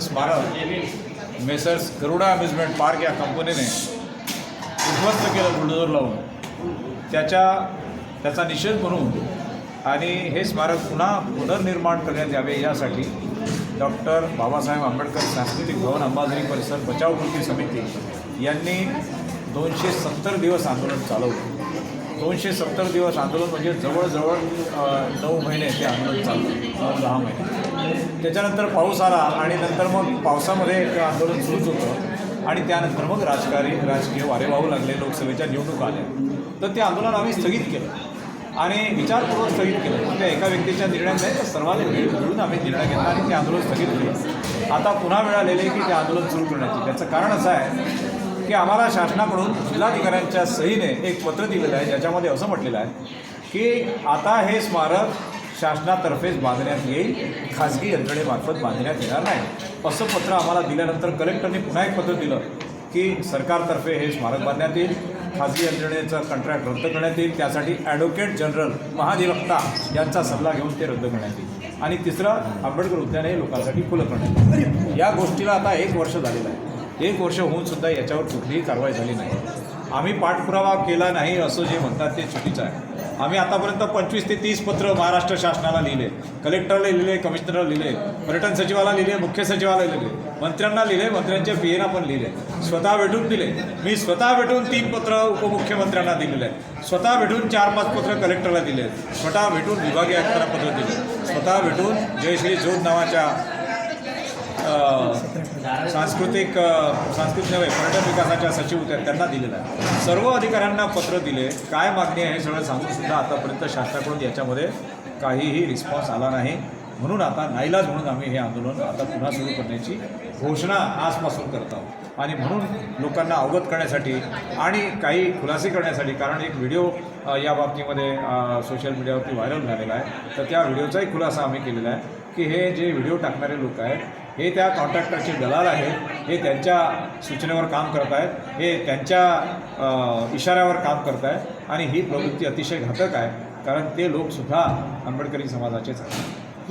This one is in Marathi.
स्मारक. मेसर्स गरुडा अम्युजमेंट पार्क या कंपनीने उद्ध्वस्त केलं बुलडोजर लावून. त्याच्या त्याचा निषेध म्हणून आणि हे स्मारक पुन्हा पुनर्निर्माण करण्यात यावे यासाठी डॉक्टर बाबासाहेब आंबेडकर सांस्कृतिक भवन अंबाझरी परिसर बचाव कृती समिती यांनी दोनशे सत्तर दिवस आंदोलन चालवलं. दोनशे सत्तर दिवस आंदोलन म्हणजे जवळजवळ नऊ महिने ते आंदोलन चाललं. नऊ दहा महिने. त्याच्यानंतर पाऊस आला आणि नंतर मग पावसामध्ये एक आंदोलन सुरूच होतं. आणि त्यानंतर मग राजकारी राजकीय वारे वाहू लागले लोकसभेच्या निवडणुका आल्या. तर ते आंदोलन आम्ही स्थगित केलं. आणि विचारपूर्वक स्थगित केलं. म्हणजे एका व्यक्तीच्या निर्णयात नाही तर सर्वांनी वेळ मिळून आम्ही निर्णय घेतला आणि ते आंदोलन स्थगित केलं. आता पुन्हा वेळ आलेली की ते आंदोलन सुरू करण्याची. त्याचं कारण असं आहे की आम्हाला शासनाकडून जिल्हाधिकाऱ्यांच्या सहीने एक पत्र दिलेलं आहे. ज्याच्यामध्ये असं म्हटलेलं आहे की आता हे स्मारक शासनातर्फेच बांधण्यात येईल. खाजगी यंत्रणेमार्फत बांधण्यात येणार नाही. असं पत्र आम्हाला दिल्यानंतर कलेक्टरने पुन्हा एक पत्र दिलं की सरकारतर्फे हे स्मारक बांधण्यात येईल. खाजगी यंत्रणेचं कॉन्ट्रॅक्ट रद्द करण्यात येईल. त्यासाठी ॲडव्होकेट जनरल महाधिवक्ता यांचा सल्ला घेऊन ते रद्द करण्यात येईल. आणि तिसरं आंबेडकर उद्यान हे लोकांसाठी खुलं करण्यात येईल. या गोष्टीला आता एक वर्ष झालेलं आहे. एक वर्ष होऊन सुद्धा याच्यावर कुठलीही कारवाई झाली नाही. आम्ही पाठपुरावा केला नाही असं जे म्हणतात ते चुकीचं आहे. आम्ही आतापर्यंत पंचवीस ते तीस पत्र महाराष्ट्र शासनाला लिहिले. कलेक्टरला लिहिले कमिशनरला लिहिले पर्यटन सचिवाला लिहिले मुख्य सचिवाला लिहिले मंत्र्यांना लिहिले मंत्र्यांच्या पी एना पण लिहिले. स्वतः भेटून दिले. मी स्वतः भेटून तीन पत्र उपमुख्यमंत्र्यांना दिलेले आहे स्वतः भेटून चार पाच पत्र कलेक्टरला दिले आहेत. स्वतः भेटून विभागीय आयुक्तांना पत्र दिले. स्वतः भेटून जयश्री जोध नावाच्या सांस्कृतिक सांस्कृतिक नव्हे पर्यटन विकासाच्या सचिव होत्या त्यांना दिलेलं आहे. सर्व अधिकाऱ्यांना पत्र दिले. काय मागणी आहे हे सगळं सांगून सुद्धा आतापर्यंत शासनाकडून याच्यामध्ये काहीही रिस्पॉन्स आला नाही. म्हणून आता नाईलाज म्हणून आम्ही हे आंदोलन आता पुन्हा सुरू करण्याची घोषणा आजपासून करत आहोत. आणि म्हणून लोकांना अवगत करण्यासाठी आणि काही खुलासे करण्यासाठी कारण एक व्हिडिओ या बाबतीमध्ये सोशल मीडियावरती व्हायरल झालेला आहे. तर त्या व्हिडिओचाही खुलासा आम्ही केलेला आहे. की हे जे व्हिडिओ टाकणारे लोक आहेत हे त्या कॉन्ट्रॅक्टरचे दलाल आहेत हे त्यांच्या सूचनेवर काम करत आहेत हे त्यांच्या इशाऱ्यावर काम करत आहेत आणि ही प्रवृत्ती अतिशय घातक आहे कारण ते लोकसुद्धा आंबेडकरी समाजाचेच आहेत.